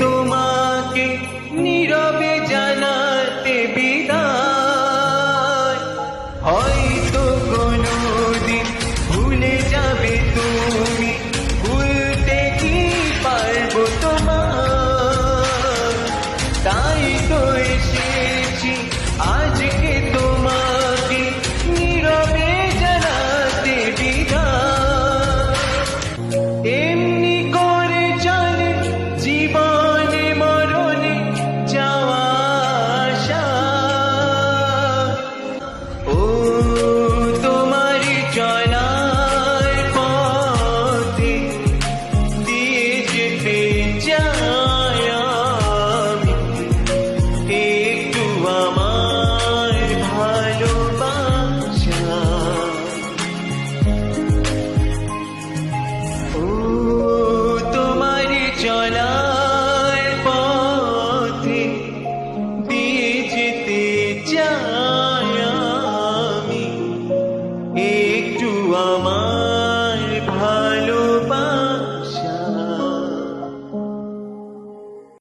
তোমাকে নীরবে lama